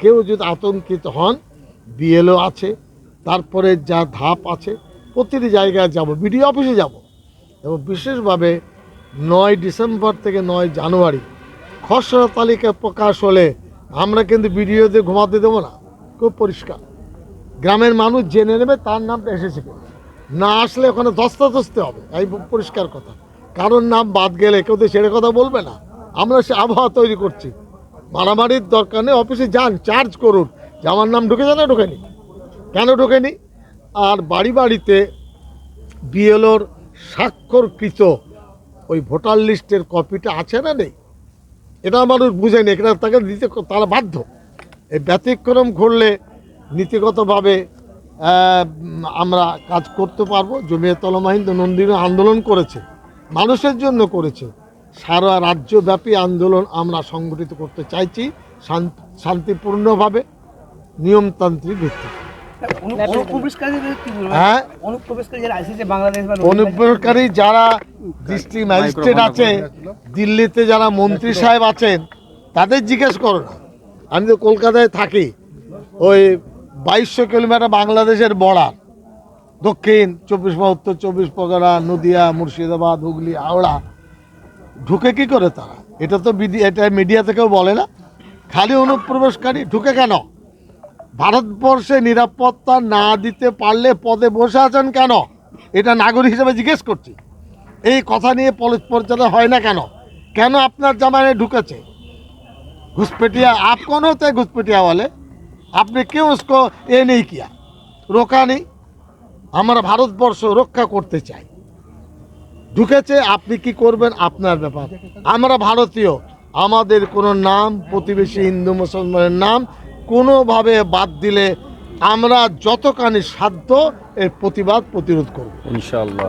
কেউ যদি আতঙ্কিত হন, বিএলও আছে, তারপরে যা ধাপ আছে, প্রতিটি জায়গায় যাব, বিডিও অফিসে যাব। এবং বিশেষভাবে নয় ডিসেম্বর থেকে নয় জানুয়ারি, খসড়া তালিকা প্রকাশ হলে আমরা কিন্তু ভিডিওতে ঘুমাতে দেবো না। খুব পরিষ্কার। গ্রামের মানুষ জেনে নেবে তার নামটা এসেছে। না আসলে ওখানে ধস্তাধস্তি হবে, এই পরিষ্কার কথা। কারোর নাম বাদ গেলে কেউ তো ছেড়ে কথা বলবে না। আমরা সে আবহাওয়া তৈরি করছি। মারামারির দরকার নেই অফিসে যান চার্জ করুন। যে আমার নাম ঢুকেছে না ঢোকেনি? কেন ঢোকেনি? আর বাড়ি বাড়িতে বিএলওর স্বাক্ষরকৃত ওই ভোটার লিস্টের কপিটা আছে না নেই? এটা মানুষ বুঝেনি এটা তাকে দিতে তারা বাধ্য। এই ব্যতিক্রম ঘটলে নীতিগতভাবে আমরা কাজ করতে পারব। জমিয়ত তলমাহিন্দ নন্দিনী আন্দোলন করেছে। মানুষের জন্য করেছে। সারা রাজ্যব্যাপী আন্দোলন আমরা সংগঠিত করতে চাইছি শান্তিপূর্ণভাবে নিয়মতান্ত্রিক ভিত্তিতে। বলবেন? হ্যাঁ। অনুপ্রবেশকারী যারা ডিস্ট্রিক্ট ম্যাজিস্ট্রেট আছে দিল্লিতে যারা মন্ত্রী সাহেব আছেন তাদের জিজ্ঞেস করো না। আমি তো কলকাতায় থাকি ওই বাইশশো কিলোমিটার বাংলাদেশের বর্ডার। দক্ষিণ চব্বিশ উত্তর চব্বিশ পরগনা নদিয়া মুর্শিদাবাদ হুগলি হাওড়া। ঢুকে কি করে তারা এটা তো বিডি- এটা মিডিয়া থেকেও বলে না খালি অনুপ্রবেশকারী ঢুকে কেন ভারতবর্ষে নিরাপত্তা না দিতে পারলে পদে বসে আছেন কেন এটা নাগরিক হিসেবে জিজ্ঞেস করছি এই কথা নিয়ে পলিস পরিচালনা হয় না কেন কেন আপনার জামানে ঢুকেছে घुसपैठिया आप कौन होते हैं घुसपैठिया वाले आपने क्यों उसको ये नहीं किया रोका नहीं আমরা ভারতবর্ষ রক্ষা করতে চাই ঢুকেছে আপনি কি করবেন? আপনার ব্যাপার। আমরা ভারতীয় আমাদের কোনো নাম প্রতিবেশী হিন্দু মুসলমানের নাম কোনোভাবে বাদ দিলে আমরা যতখানি সাধ্য এর প্রতিবাদ প্রতিরোধ করব। ইনশাআল্লাহ।